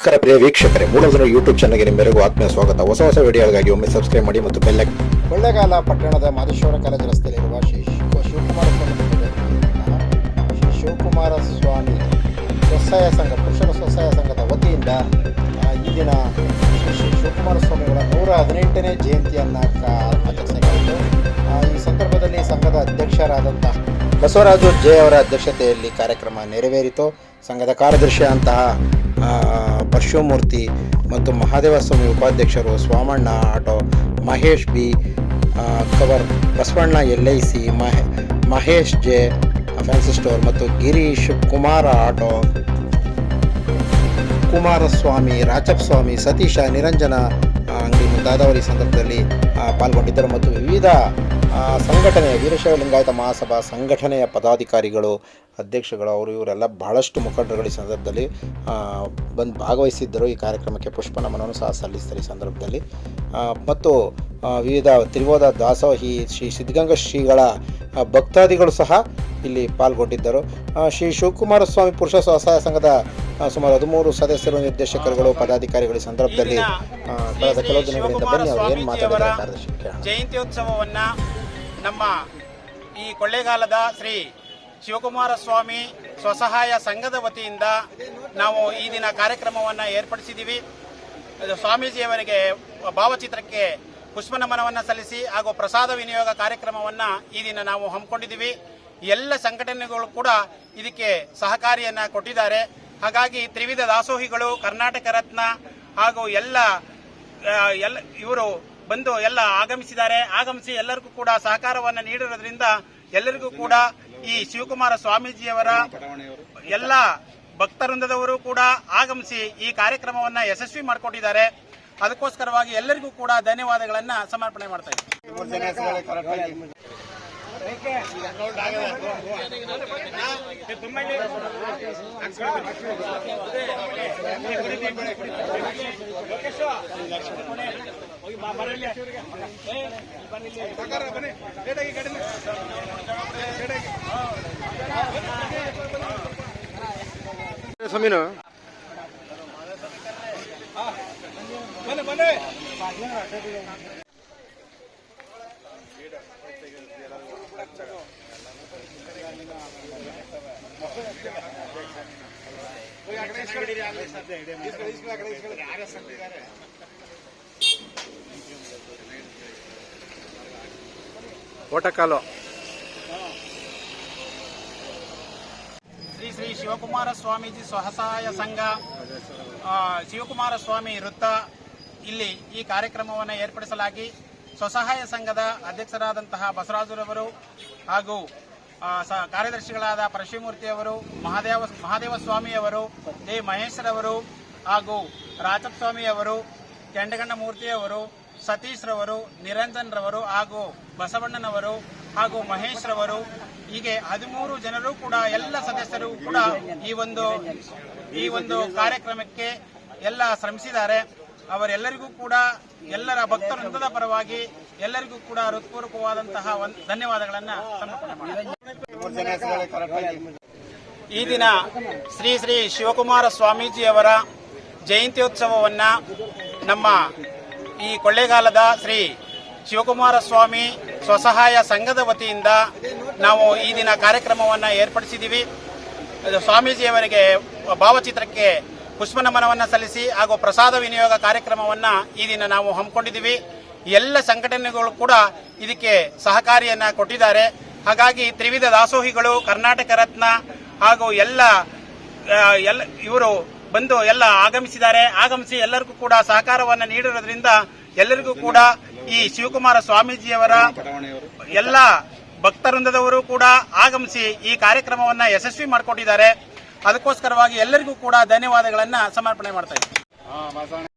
ನಮಸ್ಕಾರ ಪ್ರಿಯ ವೀಕ್ಷಕರೇ ಮೂಲಧನ ಯೂಟ್ಯೂಬ್ ಚಾನಲ್ಗೆ ನಿಮ್ಮೆಲ್ಲರಿಗೂ ಆತ್ಮೀಯ ಸ್ವಾಗತ. ಹೊಸ ಹೊಸ ವಿಡಿಯೋಗಳಿಗಾಗಿ ಒಮ್ಮೆ ಸಬ್ಸ್ಕ್ರೈಬ್ ಮಾಡಿ ಮತ್ತು ಬೆಲ್ಲ ಕೊಳ್ಳೇಗಾಲ ಪಟ್ಟಣದ ಮಾದೇಶ್ವರ ಕಾಲೇಜು ರಸ್ತೆಯಲ್ಲಿರುವ ಶ್ರೀ ಶಿವ ಶಿವಕುಮಾರ ಶ್ರೀ ಶಿವಕುಮಾರ ಸ್ವಾಮಿ ಸ್ವಸಹಾಯ ಸಂಘ ಪುರುಷರ ಸ್ವಸಹಾಯ ಸಂಘದ ವತಿಯಿಂದ ಈ ದಿನ ಶ್ರೀ ಶ್ರೀ ಶಿವಕುಮಾರ ಸ್ವಾಮಿಗಳ ನೂರ ಹದಿನೆಂಟನೇ ಜಯಂತಿಯನ್ನು ಆಚರಿಸಲಾಯಿತು. ಈ ಸಂದರ್ಭದಲ್ಲಿ ಸಂಘದ ಅಧ್ಯಕ್ಷರಾದಂತಹ ಬಸವರಾಜು ಜಯ ಅವರ ಅಧ್ಯಕ್ಷತೆಯಲ್ಲಿ ಕಾರ್ಯಕ್ರಮ ನೆರವೇರಿತು. ಸಂಘದ ಕಾರ್ಯದರ್ಶಿಯಂತಹ ಆ, ಪರಶುಮೂರ್ತಿ ಮತ್ತು ಮಹಾದೇವ ಸ್ವಾಮಿ ಉಪಾಧ್ಯಕ್ಷರು Swamanna, auto Mahesh B cover Basavanna L I C, ಮಹೇ, ಮಹೇಶ್ ಜೆ, ಫ್ಯಾನ್ಸಿ ಸ್ಟೋರ್ ಮತ್ತು ಗಿರೀಶ್ ಕುಮಾರ ಆಟೋ. ಕುಮಾರಸ್ವಾಮಿ ರಾಚಪ್ ಸ್ವಾಮಿ ಸತೀಶ, ನಿರಂಜನ ಅಂಗಡಿ ಮುಂತಾದವರು ಈ ಸಂದರ್ಭದಲ್ಲಿ ಪಾಲ್ಗೊಂಡಿದ್ದರು ಮತ್ತು ವಿವಿಧ ಸಂಘಟನೆಯ ವೀರಶೈವ ಲಿಂಗಾಯತ ಮಹಾಸಭಾ ಸಂಘಟನೆಯ ಪದಾಧಿಕಾರಿಗಳು, ಅಧ್ಯಕ್ಷಗಳು, ಅವರು ಇವರೆಲ್ಲ ಬಹಳಷ್ಟು ಮುಖಂಡರುಗಳ ಸಂದರ್ಭದಲ್ಲಿ ಬಂದು ಭಾಗವಹಿಸಿದ್ದರು. ಈ ಕಾರ್ಯಕ್ರಮಕ್ಕೆ ಪುಷ್ಪ ನಮನವನ್ನು ಸಹ ಸಲ್ಲಿಸ್ತಾರೆ ಈ ಸಂದರ್ಭದಲ್ಲಿ. ಮತ್ತು ವಿವಿಧ ತ್ರಿವೋದ ದಾಸೋಹಿ, ಶ್ರೀ ಸಿದ್ಧಗಂಗಾ ಶ್ರೀಗಳ ಭಕ್ತಾದಿಗಳು ಸಹ ಇಲ್ಲಿ ಪಾಲ್ಗೊಂಡಿದ್ದರು. ಶ್ರೀ ಶಿವಕುಮಾರ ಸ್ವಾಮಿ ಪುರುಷ ಸ್ವಸಹಾಯ ಸಂಘದ ಸುಮಾರು ಹದಿಮೂರು ಸದಸ್ಯರು, ನಿರ್ದೇಶಕರುಗಳು, ಪದಾಧಿಕಾರಿಗಳ ಸಂದರ್ಭದಲ್ಲಿ ಕಳೆದ ಕೆಲವು ದಿನಗಳಿಂದ ಬನ್ನಿ, ಅವರು ಏನು ಮಾತಾಡಿದ್ದಾರೆ ಕೇಳೋಣ. ಜಯಂತ್ಯೋತ್ಸವವನ್ನು ನಮ್ಮ ಈ ಕೊಳ್ಳೇಗಾಲದ ಶ್ರೀ ಶಿವಕುಮಾರ ಸ್ವಾಮಿ ಸ್ವಸಹಾಯ ಸಂಘದ ವತಿಯಿಂದ ನಾವು ಈ ದಿನ ಕಾರ್ಯಕ್ರಮವನ್ನು ಏರ್ಪಡಿಸಿದ್ದೀವಿ. ಸ್ವಾಮೀಜಿಯವರಿಗೆ ಭಾವಚಿತ್ರಕ್ಕೆ ಪುಷ್ಪ ನಮನವನ್ನು ಸಲ್ಲಿಸಿ ಹಾಗೂ ಪ್ರಸಾದ ವಿನಿಯೋಗ ಕಾರ್ಯಕ್ರಮವನ್ನು ಈ ದಿನ ನಾವು ಹಮ್ಮಿಕೊಂಡಿದ್ದೀವಿ. ಎಲ್ಲ ಸಂಘಟನೆಗಳು ಕೂಡ ಇದಕ್ಕೆ ಸಹಕಾರಿಯನ್ನು ಕೊಟ್ಟಿದ್ದಾರೆ. ಹಾಗಾಗಿ ತ್ರಿವಿಧ ದಾಸೋಹಿಗಳು, ಕರ್ನಾಟಕ ರತ್ನ ಹಾಗೂ ಎಲ್ಲ ಎಲ್ಲ ಇವರು ಬಂದು ಎಲ್ಲ ಆಗಮಿಸಿದ್ದಾರೆ. ಆಗಮಿಸಿ ಎಲ್ಲರಿಗೂ ಕೂಡ ಸಹಕಾರವನ್ನು ನೀಡಿರೋದ್ರಿಂದ ಎಲ್ಲರಿಗೂ ಕೂಡ ಈ ಶಿವಕುಮಾರ ಸ್ವಾಮೀಜಿಯವರ ಎಲ್ಲ ಭಕ್ತವೃಂದದವರು ಕೂಡ ಆಗಮಿಸಿ ಈ ಕಾರ್ಯಕ್ರಮವನ್ನ ಯಶಸ್ವಿ ಮಾಡಿಕೊಟ್ಟಿದ್ದಾರೆ. ಅದಕ್ಕೋಸ್ಕರವಾಗಿ ಎಲ್ಲರಿಗೂ ಕೂಡ ಧನ್ಯವಾದಗಳನ್ನ ಸಮರ್ಪಣೆ ಮಾಡ್ತಾ ಇದ್ದೀನಿ. ಸ್ವಾಮಿನು ಓಟಕಾಲು. ಶ್ರೀ ಶ್ರೀ ಶಿವಕುಮಾರ ಸ್ವಾಮೀಜಿ ಸ್ವಸಹಾಯ ಸಂಘ ಶಿವಕುಮಾರ ಸ್ವಾಮಿ ವೃತ್ತ ಇಲ್ಲಿ ಈ ಕಾರ್ಯಕ್ರಮವನ್ನು ಏರ್ಪಡಿಸಲಾಗಿ ಸ್ವಸಹಾಯ ಸಂಘದ ಅಧ್ಯಕ್ಷರಾದಂತಹ ಬಸವರಾಜರವರು ಹಾಗೂ ಕಾರ್ಯದರ್ಶಿಗಳಾದ ಪರಶಿವಮೂರ್ತಿಯವರು ಮಹಾದೇವ ಮಹಾದೇವ ಸ್ವಾಮಿಯವರು ಜೆ. ಮಹೇಶ್ರವರು ಹಾಗೂ ರಾಜಸ್ವಾಮಿಯವರು ಸ್ವಾಮಿಯವರು ಕೆಂಡಗಣ್ಣ ಮೂರ್ತಿಯವರು ಸತೀಶ್ರವರು ರವರು ನಿರಂಜನ್ ರವರು ಹಾಗೂ ಬಸವಣ್ಣನವರು ಹಾಗೂ ಮಹೇಶ್ರವರು ಹೀಗೆ ಹದಿಮೂರು ಜನರು ಕೂಡ, ಎಲ್ಲ ಸದಸ್ಯರು ಕೂಡ ಈ ಒಂದು ಈ ಒಂದು ಕಾರ್ಯಕ್ರಮಕ್ಕೆ ಎಲ್ಲ ಶ್ರಮಿಸಿದ್ದಾರೆ. ಅವರೆಲ್ಲರಿಗೂ ಕೂಡ ಎಲ್ಲರ ಭಕ್ತವೃಂದದ ಪರವಾಗಿ ಎಲ್ಲರಿಗೂ ಕೂಡ ಹೃತ್ಪೂರ್ವಕವಾದಂತಹ ಧನ್ಯವಾದಗಳನ್ನ. ಈ ದಿನ ಶ್ರೀ ಶ್ರೀ ಶಿವಕುಮಾರ ಸ್ವಾಮೀಜಿಯವರ ಜಯಂತ್ಯೋತ್ಸವವನ್ನ ನಮ್ಮ ಈ ಕೊಳ್ಳೇಗಾಲದ ಶ್ರೀ ಶಿವಕುಮಾರ ಸ್ವಾಮಿ ಸ್ವಸಹಾಯ ಸಂಘದ ವತಿಯಿಂದ ನಾವು ಈ ದಿನ ಕಾರ್ಯಕ್ರಮವನ್ನು ಏರ್ಪಡಿಸಿದ್ದೀವಿ ಸ್ವಾಮೀಜಿಯವರಿಗೆ ಭಾವಚಿತ್ರಕ್ಕೆ ಪುಷ್ಪ ನಮನವನ್ನು ಸಲ್ಲಿಸಿ ಹಾಗೂ ಪ್ರಸಾದ ವಿನಿಯೋಗ ಕಾರ್ಯಕ್ರಮವನ್ನು ಈ ದಿನ ನಾವು ಹಮ್ಮಿಕೊಂಡಿದ್ದೀವಿ ಎಲ್ಲ ಸಂಘಟನೆಗಳು ಕೂಡ ಇದಕ್ಕೆ ಸಹಕಾರಿಯನ್ನು ಕೊಟ್ಟಿದ್ದಾರೆ. ಹಾಗಾಗಿ ತ್ರಿವಿಧ ದಾಸೋಹಿಗಳು, ಕರ್ನಾಟಕ ರತ್ನ ಹಾಗೂ ಎಲ್ಲ ಎಲ್ಲ, ಇವರು ಬಂದು ಎಲ್ಲ ಆಗಮಿಸಿದ್ದಾರೆ. ಆಗಮಿಸಿ ಎಲ್ಲರಿಗೂ ಕೂಡ ಸಹಕಾರವನ್ನು ನೀಡಿರೋದ್ರಿಂದ ಎಲ್ಲರಿಗೂ ಕೂಡ ಈ ಶಿವಕುಮಾರ ಸ್ವಾಮೀಜಿಯವರ ಎಲ್ಲ ಭಕ್ತವೃಂದದವರು ಕೂಡ ಆಗಮಿಸಿ ಈ ಕಾರ್ಯಕ್ರಮವನ್ನು ಯಶಸ್ವಿ ಮಾಡಿಕೊಟ್ಟಿದ್ದಾರೆ. ಅದಕ್ಕೋಸ್ಕರವಾಗಿ ಎಲ್ಲರಿಗೂ ಕೂಡ ಧನ್ಯವಾದಗಳನ್ನು ಸಮರ್ಪಣೆ ಮಾಡ್ತಾ ಇದ್ದೀನಿ.